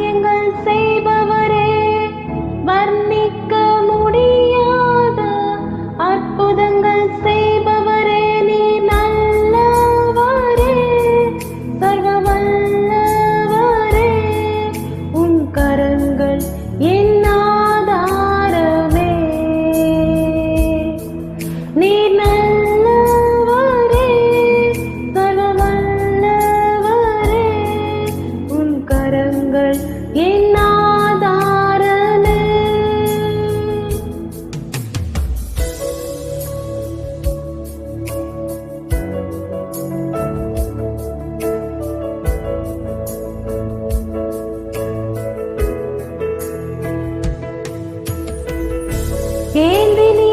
காரியங்கள் செய்பவரே வர்ணிக்க முடியாத அற்புதங்கள் செய்பவரே நீ நல்லவரே சர்வவல்லவரே உன் கரங்கள் என் ஏந்தி நீ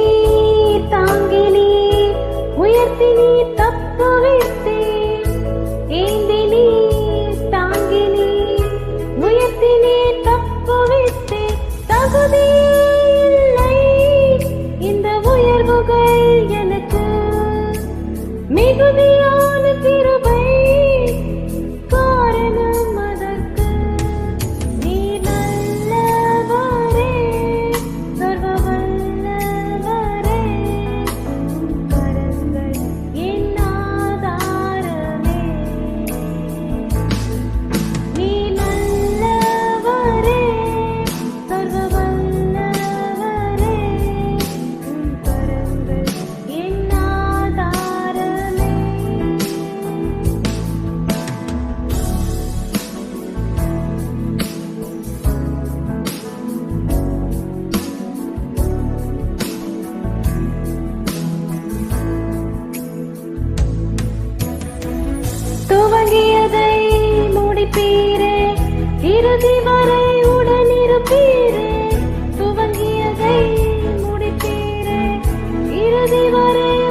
தாங்கி நீ உயர்த்தி நீ தப்புவே சிவரே